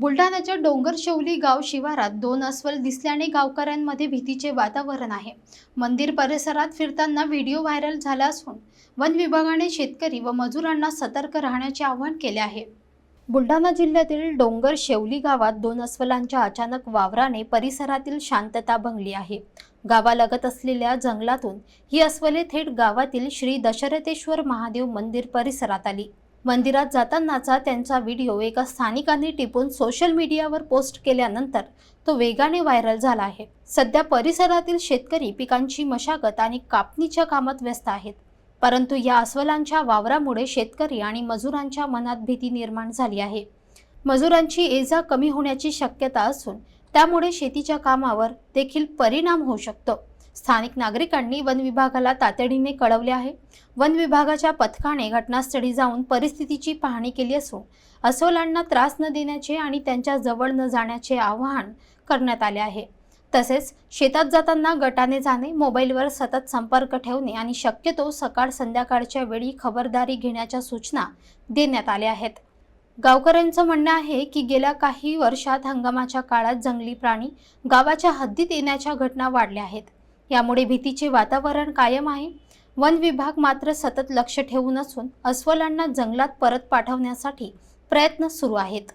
बुलढाण्याच्या डोंगरशौली गाव शिवारात दोन अस्वल दिसल्याने गावकऱ्यांमध्ये भीतीचे वातावरण आहे. मंदिर परिसरात फिरताना व्हिडिओ व्हायरल झाला असून वन विभागाने शेतकरी व मजुरांना सतर्क राहण्याचे आवाहन केले आहे. बुलढाणा जिल्ह्यातील डोंगर शेवली गावात दोन अस्वलांच्या अचानक वावराने परिसरातील शांतता भंगली आहे. गावालगत असलेल्या जंगलातून ही अस्वले थेट गावातील श्री दशरथेश्वर महादेव मंदिर परिसरात आली. मंदिरात जातानाचा त्यांचा व्हिडिओ एका स्थानिकांनी टिपून सोशल मीडियावर पोस्ट केल्यानंतर तो वेगाने व्हायरल झाला आहे. सध्या परिसरातील शेतकरी पिकांची मशागत आणि कापणीच्या कामात व्यस्त आहेत. परंतु या अस्वलांच्या वावरामुळे शेतकरी आणि मजुरांच्या मनात भीती निर्माण झाली आहे. मजुरांची एजा कमी होण्याची शक्यता असून त्यामुळे शेतीच्या कामावर देखील परिणाम होऊ शकतो. स्थानिक नागरिकांनी वन विभागाला तातडीने कळवले आहे. वन विभागाच्या पथकाने घटनास्थळी जाऊन परिस्थितीची पाहणी केली असून अस्वलांना त्रास न देण्याचे आणि त्यांच्या जवळ न जाण्याचे आवाहन करण्यात आले आहे. तसेच शेतात जाताना गटाने जाणे मोबाईलवर सतत संपर्क ठेवणे आणि शक्यतो सकाळ संध्याकाळच्या वेळी खबरदारी घेण्याच्या सूचना देण्यात आल्या आहेत. गावकऱ्यांचं म्हणणं आहे की गेल्या काही वर्षात हंगामाच्या काळात जंगली प्राणी गावाच्या हद्दीत येण्याच्या घटना वाढल्या आहेत. यामुळे भीतीचे वातावरण कायम आहे. वन विभाग मात्र सतत लक्ष ठेवून असून अस्वलांना जंगलात परत पाठवण्यासाठी प्रयत्न सुरू आहेत.